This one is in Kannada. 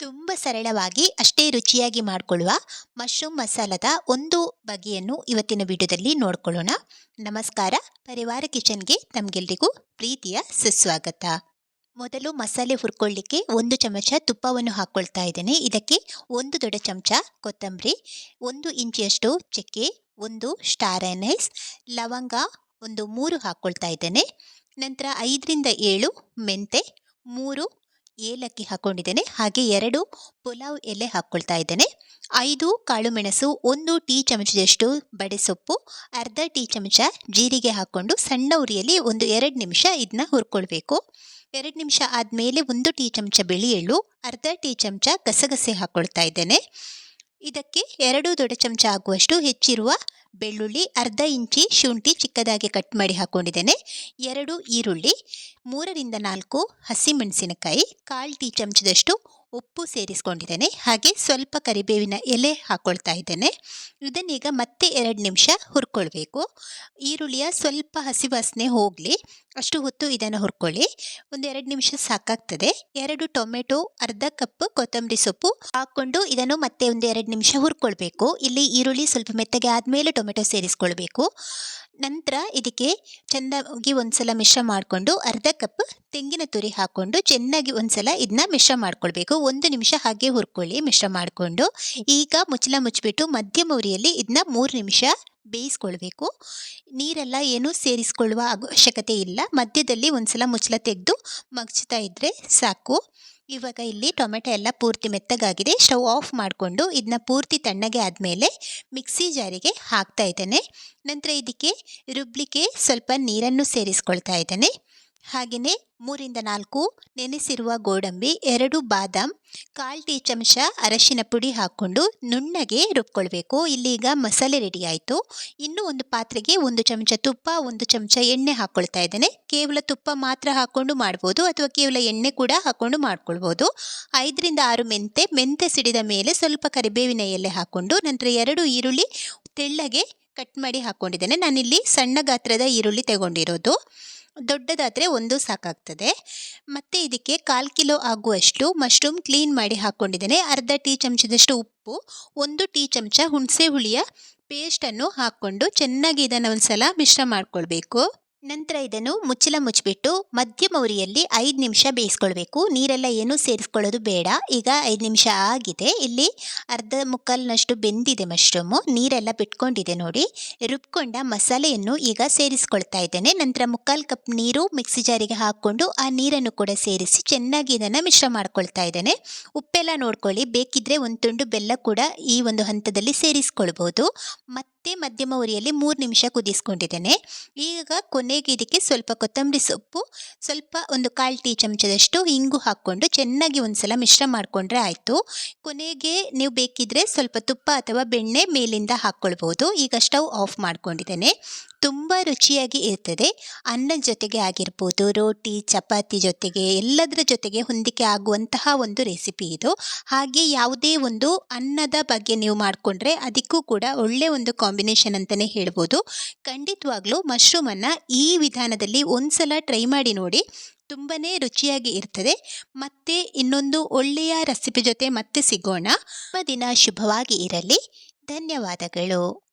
ತುಂಬ ಸರಳವಾಗಿ ಅಷ್ಟೇ ರುಚಿಯಾಗಿ ಮಾಡಿಕೊಳ್ಳುವ ಮಶ್ರೂಮ್ ಮಸಾಲದ ಒಂದು ಬಗೆಯನ್ನು ಇವತ್ತಿನ ವಿಡಿಯೋದಲ್ಲಿ ನೋಡ್ಕೊಳ್ಳೋಣ. ನಮಸ್ಕಾರ. ಪರಿವಾರ ಕಿಚನ್ಗೆ ತಮಗೆಲ್ರಿಗೂ ಪ್ರೀತಿಯ ಸುಸ್ವಾಗತ. ಮೊದಲು ಮಸಾಲೆ ಹುರ್ಕೊಳ್ಳಿಕ್ಕೆ ಒಂದು ಚಮಚ ತುಪ್ಪವನ್ನು ಹಾಕ್ಕೊಳ್ತಾ ಇದ್ದೇನೆ. ಇದಕ್ಕೆ ಒಂದು ದೊಡ್ಡ ಚಮಚ ಕೊತ್ತಂಬರಿ, ಒಂದು ಇಂಚಿಯಷ್ಟು ಚಕ್ಕೆ, ಒಂದು ಸ್ಟಾರ್ ಅನೈಸ್, ಲವಂಗ ಒಂದು ಮೂರು ಹಾಕ್ಕೊಳ್ತಾ ಇದ್ದೇನೆ. ನಂತರ ಐದರಿಂದ ಏಳು ಮೆಂತೆ, ಮೂರು ಏಲಕ್ಕಿ ಹಾಕ್ಕೊಂಡಿದ್ದೇನೆ ಹಾಗೆ ಎರಡು ಪುಲಾವ್ ಎಲೆ ಹಾಕ್ಕೊಳ್ತಾ ಇದ್ದೇನೆ. ಐದು ಕಾಳು ಮೆಣಸು ಒಂದು ಟೀ ಚಮಚದಷ್ಟು ಬಡೆಸೊಪ್ಪು ಅರ್ಧ ಟೀ ಚಮಚ ಜೀರಿಗೆ ಹಾಕ್ಕೊಂಡು ಸಣ್ಣ ಉರಿಯಲ್ಲಿ ಒಂದು ಎರಡು ನಿಮಿಷ ಇದನ್ನ ಹುರ್ಕೊಳ್ಬೇಕು. ಎರಡು ನಿಮಿಷ ಆದಮೇಲೆ ಒಂದು ಟೀ ಚಮಚ ಬಿಳಿ ಎಳ್ಳು ಅರ್ಧ ಟೀ ಚಮಚ ಗಸಗಸೆ ಹಾಕ್ಕೊಳ್ತಾ ಇದ್ದೇನೆ. ಇದಕ್ಕೆ ಎರಡು ದೊಡ್ಡ ಚಮಚ ಆಗುವಷ್ಟು ಹೆಚ್ಚಿರುವ ಬೆಳ್ಳುಳ್ಳಿ ಅರ್ಧ ಇಂಚಿ ಶುಂಠಿ ಚಿಕ್ಕದಾಗಿ ಕಟ್ ಮಾಡಿ ಹಾಕ್ಕೊಂಡಿದ್ದೇನೆ ಎರಡು ಈರುಳ್ಳಿ, ಮೂರರಿಂದ ನಾಲ್ಕು ಹಸಿಮೆಣಸಿನಕಾಯಿ, ಕಾಲು ಟೀ ಚಮಚದಷ್ಟು ಉಪ್ಪು ಸೇರಿಸ್ಕೊಂಡಿದ್ದೇನೆ. ಹಾಗೆ ಸ್ವಲ್ಪ ಕರಿಬೇವಿನ ಎಲೆ ಹಾಕ್ಕೊಳ್ತಾ ಇದ್ದೇನೆ. ಇದನ್ನೀಗ ಮತ್ತೆ ಎರಡು ನಿಮಿಷ ಹುರ್ಕೊಳ್ಬೇಕು. ಈರುಳ್ಳಿಯ ಸ್ವಲ್ಪ ಹಸಿ ವಾಸನೆ ಹೋಗಲಿ. ಅಷ್ಟು ಹೊತ್ತು ಇದನ್ನು ಹುರ್ಕೊಳ್ಳಿ. ಒಂದು ಎರಡು ನಿಮಿಷ ಸಾಕಾಗ್ತದೆ. ಎರಡು ಟೊಮೆಟೊ, ಅರ್ಧ ಕಪ್ ಕೊತ್ತಂಬರಿ ಸೊಪ್ಪು ಹಾಕ್ಕೊಂಡು ಇದನ್ನು ಮತ್ತೆ ಒಂದು ಎರಡು ನಿಮಿಷ ಹುರ್ಕೊಳ್ಬೇಕು. ಇಲ್ಲಿ ಈರುಳ್ಳಿ ಸ್ವಲ್ಪ ಮೆತ್ತಗೆ ಆದಮೇಲೆ ಟೊಮೆಟೊ ಸೇರಿಸ್ಕೊಳ್ಬೇಕು. ನಂತರ ಇದಕ್ಕೆ ಚೆಂದಾಗಿ ಒಂದ್ಸಲ ಮಿಶ್ರ ಮಾಡಿಕೊಂಡು ಅರ್ಧ ಕಪ್ ತೆಂಗಿನ ತುರಿ ಹಾಕ್ಕೊಂಡು ಚೆನ್ನಾಗಿ ಒಂದ್ಸಲ ಇದನ್ನ ಮಿಶ್ರ ಮಾಡ್ಕೊಳ್ಬೇಕು. ಒಂದು ನಿಮಿಷ ಹಾಗೆ ಹುರ್ಕೊಳ್ಳಿ ಮಿಶ್ರ ಮಾಡಿಕೊಂಡು. ಈಗ ಮುಚ್ಚಲ ಮುಚ್ಚಿಬಿಟ್ಟು ಮಧ್ಯಮ ಉರಿಯಲ್ಲಿ ಇದನ್ನ ಮೂರು ನಿಮಿಷ ಬೇಯಿಸ್ಕೊಳ್ಬೇಕು. ನೀರೆಲ್ಲ ಏನೂ ಸೇರಿಸ್ಕೊಳ್ಳುವ ಅವಶ್ಯಕತೆ ಇಲ್ಲ. ಮಧ್ಯದಲ್ಲಿ ಒಂದ್ಸಲ ಮುಚ್ಚಲ ತೆಗೆದು ಮಗ್ಚ್ತಾ ಇದ್ದರೆ ಸಾಕು. ಇವಾಗ ಇಲ್ಲಿ ಟೊಮೆಟೊ ಎಲ್ಲ ಪೂರ್ತಿ ಮೆತ್ತಗಾಗಿದೆ. ಸ್ಟವ್ ಆಫ್ ಮಾಡಿಕೊಂಡು ಇದನ್ನ ಪೂರ್ತಿ ತಣ್ಣಗೆ ಆದಮೇಲೆ ಮಿಕ್ಸಿ ಜಾರಿಗೆ ಹಾಕ್ತಾ ಇದ್ದೇನೆ. ನಂತರ ಇದಕ್ಕೆ ರುಬ್ಲಿಕ್ಕೆ ಸ್ವಲ್ಪ ನೀರನ್ನು ಸೇರಿಸ್ಕೊಳ್ತಾ ಇದ್ದೇನೆ. ಹಾಗೆಯೇ ಮೂರಿಂದ ನಾಲ್ಕು, ನೆನೆಸಿರುವ ಗೋಡಂಬಿ, ಎರಡು ಬಾದಾಮ್, ಕಾಲು ಟೀ ಚಮಚ ಅರಶಿನ ಪುಡಿ ಹಾಕ್ಕೊಂಡು ನುಣ್ಣಗೆ ರುಬ್ಕೊಳ್ಬೇಕು. ಇಲ್ಲೀಗ ಮಸಾಲೆ ರೆಡಿ ಆಯಿತು. ಇನ್ನೂ ಒಂದು ಪಾತ್ರೆಗೆ ಒಂದು ಚಮಚ ತುಪ್ಪ, ಒಂದು ಚಮಚ ಎಣ್ಣೆ ಹಾಕ್ಕೊಳ್ತಾ ಇದ್ದೇನೆ. ಕೇವಲ ತುಪ್ಪ ಮಾತ್ರ ಹಾಕ್ಕೊಂಡು ಮಾಡ್ಬೋದು ಅಥವಾ ಕೇವಲ ಎಣ್ಣೆ ಕೂಡ ಹಾಕ್ಕೊಂಡು ಮಾಡ್ಕೊಳ್ಬೋದು. ಐದರಿಂದ ಆರು ಮೆಂತೆ ಮೆಂತೆ ಸಿಡಿದ ಮೇಲೆ ಸ್ವಲ್ಪ ಕರಿಬೇವಿನ ಎಲೆ ಹಾಕ್ಕೊಂಡು ನಂತರ ಎರಡು ಈರುಳ್ಳಿ ತೆಳ್ಳಗೆ ಕಟ್ ಮಾಡಿ ಹಾಕ್ಕೊಂಡಿದ್ದೇನೆ. ನಾನಿಲ್ಲಿ ಸಣ್ಣ ಗಾತ್ರದ ಈರುಳ್ಳಿ ತಗೊಂಡಿರೋದು. ದೊಡ್ಡದಾದರೆ ಒಂದು ಸಾಕಾಗ್ತದೆ. ಮತ್ತು ಇದಕ್ಕೆ ಕಾಲು ಕಿಲೋ ಆಗುವಷ್ಟು ಮಶ್ರೂಮ್ ಕ್ಲೀನ್ ಮಾಡಿ ಹಾಕ್ಕೊಂಡಿದ್ದೇನೆ ಅರ್ಧ ಟೀ ಚಮಚದಷ್ಟು ಉಪ್ಪು, ಒಂದು ಟೀ ಚಮಚ ಹುಣಸೆ ಹುಳಿಯ ಪೇಸ್ಟನ್ನು ಹಾಕ್ಕೊಂಡು ಚೆನ್ನಾಗಿ ಇದನ್ನು ಒಂದು ಸಲ ಮಿಶ್ರ ಮಾಡಿಕೊಳ್ಬೇಕು. ನಂತರ ಇದನ್ನು ಮುಚ್ಚಲ ಮುಚ್ಚಿಬಿಟ್ಟು ಮಧ್ಯಮ ಉರಿಯಲ್ಲಿ ಐದು ನಿಮಿಷ ಬೇಯಿಸ್ಕೊಳ್ಬೇಕು. ನೀರೆಲ್ಲ ಏನೂ ಸೇರಿಸ್ಕೊಳ್ಳೋದು ಬೇಡ. ಈಗ ಐದು ನಿಮಿಷ ಆಗಿದೆ. ಇಲ್ಲಿ ಅರ್ಧ ಮುಕ್ಕಾಲಿನಷ್ಟು ಬೆಂದಿದೆ ಮಶ್ರೂಮು. ನೀರೆಲ್ಲ ಬಿಟ್ಕೊಂಡಿದೆ ನೋಡಿ. ರುಬ್ಕೊಂಡ ಮಸಾಲೆಯನ್ನು ಈಗ ಸೇರಿಸ್ಕೊಳ್ತಾ ಇದ್ದೇನೆ. ನಂತರ ಮುಕ್ಕಾಲು ಕಪ್ ನೀರು ಮಿಕ್ಸಿ ಜಾರಿಗೆ ಹಾಕ್ಕೊಂಡು ಆ ನೀರನ್ನು ಕೂಡ ಸೇರಿಸಿ ಚೆನ್ನಾಗಿ ಇದನ್ನು ಮಿಶ್ರ ಮಾಡ್ಕೊಳ್ತಾ ಇದ್ದೇನೆ. ಉಪ್ಪೆಲ್ಲ ನೋಡ್ಕೊಳ್ಳಿ. ಬೇಕಿದ್ರೆ ಒಂದು ತುಂಡು ಬೆಲ್ಲ ಕೂಡ ಈ ಒಂದು ಹಂತದಲ್ಲಿ ಸೇರಿಸ್ಕೊಳ್ಬೋದು. ಮತ್ತೆ ಮಧ್ಯಮ ಉರಿಯಲ್ಲಿ ಮೂರು ನಿಮಿಷ ಕುದಿಸ್ಕೊಂಡಿದ್ದೇನೆ. ಈಗ ಕೊನೆಗೆ ಇದಕ್ಕೆ ಸ್ವಲ್ಪ ಕೊತ್ತಂಬರಿ ಸೊಪ್ಪು, ಸ್ವಲ್ಪ ಒಂದು ಕಾಲು ಟೀ ಚಮಚದಷ್ಟು ಇಂಗು ಹಾಕ್ಕೊಂಡು ಚೆನ್ನಾಗಿ ಒಂದ್ಸಲ ಮಿಶ್ರ ಮಾಡಿಕೊಂಡ್ರೆ ಆಯಿತು. ಕೊನೆಗೆ ನೀವು ಬೇಕಿದ್ರೆ ಸ್ವಲ್ಪ ತುಪ್ಪ ಅಥವಾ ಬೆಣ್ಣೆ ಮೇಲಿಂದ ಹಾಕ್ಕೊಳ್ಬೋದು ಈಗ ಸ್ಟವ್ ಆಫ್ ಮಾಡ್ಕೊಂಡಿದ್ದೇನೆ. ತುಂಬ ರುಚಿಯಾಗಿ ಇರ್ತದೆ. ಅನ್ನದ ಜೊತೆಗೆ ಆಗಿರ್ಬೋದು, ರೋಟಿ, ಚಪಾತಿ ಜೊತೆಗೆ ಎಲ್ಲದರ ಜೊತೆಗೆ ಹೊಂದಿಕೆ ಆಗುವಂತಹ ಒಂದು ರೆಸಿಪಿ ಇದು. ಹಾಗೆ ಯಾವುದೇ ಒಂದು ಅನ್ನದ ಬಗ್ಗೆ ನೀವು ಮಾಡಿಕೊಂಡ್ರೆ ಅದಕ್ಕೂ ಕೂಡ ಒಳ್ಳೆ ಒಂದು ಕಾಂಬಿನೇಷನ್ ಅಂತಲೇ ಹೇಳ್ಬೋದು. ಖಂಡಿತವಾಗ್ಲೂ ಮಶ್ರೂಮನ್ನು ಈ ವಿಧಾನದಲ್ಲಿ ಒಂದ್ಸಲ ಟ್ರೈ ಮಾಡಿ ನೋಡಿ ತುಂಬಾ ರುಚಿಯಾಗಿ ಇರ್ತದೆ. ಮತ್ತೆ ಇನ್ನೊಂದು ಒಳ್ಳೆಯ ರೆಸಿಪಿ ಜೊತೆ ಮತ್ತೆ ಸಿಗೋಣ. ದಿನ ಶುಭವಾಗಿ ಇರಲಿ. ಧನ್ಯವಾದಗಳು.